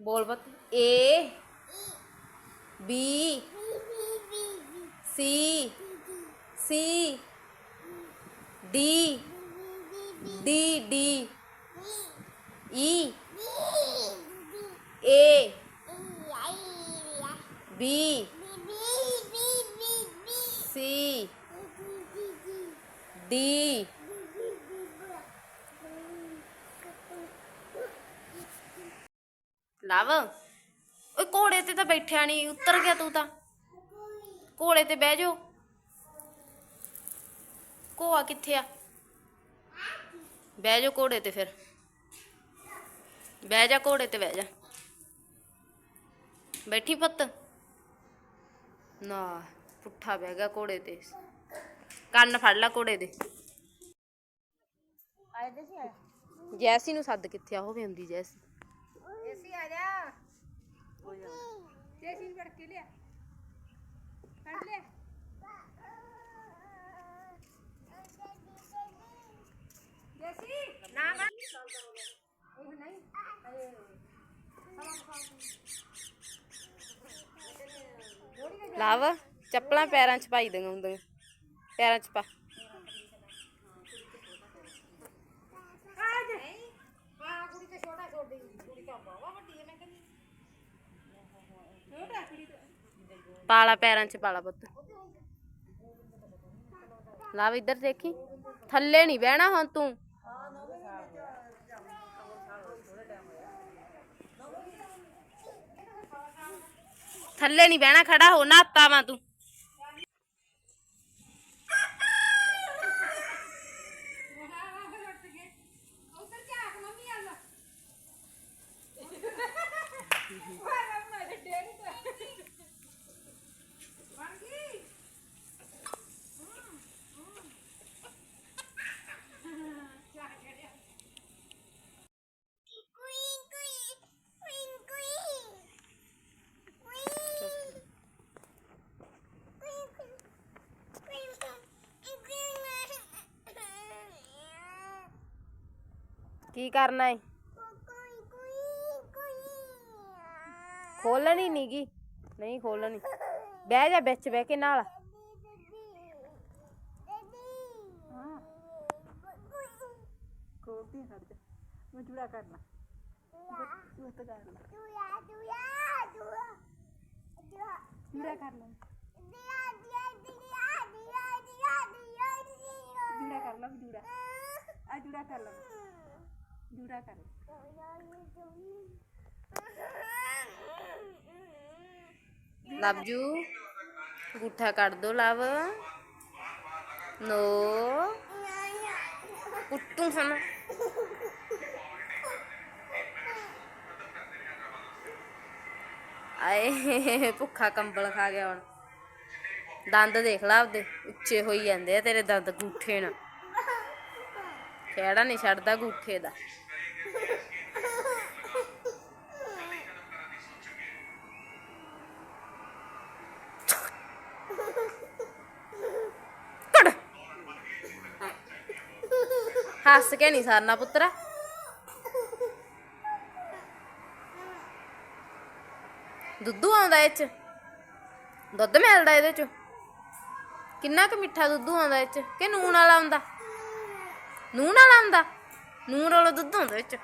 बोल बत। A B C C D D D E A B C D ਲਵ ਓਏ ਘੋੜੇ ਤੇ ਤਾਂ ਬੈਠਿਆ ਨਹੀਂ ਉੱਤਰ ਗਿਆ ਤੂੰ ਤਾਂ। ਘੋੜੇ ਤੇ ਬਹਿ ਜਾ ਘੋਆ ਕਿੱਥੇ ਆ? ਬਹਿ ਜਾ ਘੋੜੇ ਤੇ ਫਿਰ। ਬਹਿ ਜਾ ਘੋੜੇ ਤੇ ਬਹਿ ਜਾ। ਬੈਠੀ ਪੁੱਤ। ਨਾ ਪੁੱਠਾ ਬਹਿ ਗਿਆ ਘੋੜੇ ਤੇ। ਕੰਨ ਫੜ ਲੈ ਘੋੜੇ ਦੇ। ਜੈਸੀ ਨੂੰ ਸੱਦ ਕਿੱਥੇ ਆ ਉਹ ਵੀ ਹੁੰਦੀ ਜੈਸੀ। ਏਸੀ ਆ ਜਾ। ਜੇਸੀ ਫੜ ਕੇ ਲਿਆ। ਫੜ ਲਿਆ। ਜੇਸੀ ਨਾ ਨਾ ਇਹ ਨਹੀਂ। ਲਵ ਚੱਪਲਾਂ ਪੈਰਾਂ 'ਚ ਪਾਈ ਦੇਗਾ ਹੁੰਦੀਆਂ। ਪੈਰਾਂ 'ਚ ਪਾ। ਆ ਜਾ। ਹਾਂ ਕੁੜੀ ਤੇ ਛੋਟਾ ਛੋੜ पाला पैर च पाला पुत लाव इधर देखी। थले नहीं बहना हम तू। थले नहीं बहना खड़ा हो ना तावा तू। Yeah. ਕੀ ਕਰਨਾ ਏ? ਖੋਲਣੀ ਨੀਗੀ। ਨਹੀਂ ਖੋਲਣੀ। ਬਹਿ ਜਾ ਵਿੱਚ ਬਹਿ ਕੇ ਨਾਲ। ਕੋਤੀ ਹਟ ਜਾ। ਮੈਂ ਜੁੜਾ ਕਰਨਾ। ਤੂੰ ਤਾਂ ਕਰ ਲੈ ਜੁੜਾ ਕਰ ਲੈ ਜੁੜਾ ਕਰ ਲੈ ਲਵਜੂ ਗੁੱਠਾ ਕੱਢ ਦੋ ਲਵ ਨੋ ਕੁੱਟੂ ਸਨ ਆਏ ਭੁੱਖਾ ਕੰਬਲ ਖਾ ਗਿਆ ਹੁਣ ਦੰਦ ਦੇਖ ਲਾ ਆਪਦੇ ਉੱਚੇ ਹੋਈ ਜਾਂਦੇ ਆ ਤੇਰੇ ਦੰਦ ਗੂਠੇ ਨਾਲ ਕਿਹੜਾ ਨਹੀਂ ਛੱਡਦਾ ਗੂਠੇ ਦਾ ਹੱਸ ਕੇ ਨਹੀਂ ਸਰਨਾ ਪੁੱਤਰਾ। ਦੁੱਧੂ ਆਉਂਦਾ ਇਹ ਚ। ਦੁੱਧ ਮਿਲਦਾ ਇਹਦੇ ਚ। ਕਿੰਨਾ ਕੁ ਮਿੱਠਾ ਦੁੱਧੂ ਆਉਂਦਾ ਇਹ ਚ। ਕਿ ਨੂਣ ਵਾਲਾ ਆਉਂਦਾ? ਨੂਣ ਵਾਲਾ ਆਉਂਦਾ? ਨੂਣ ਵਾਲਾ ਦੁੱਧ ਆਉਂਦਾ ਇਹ ਚ।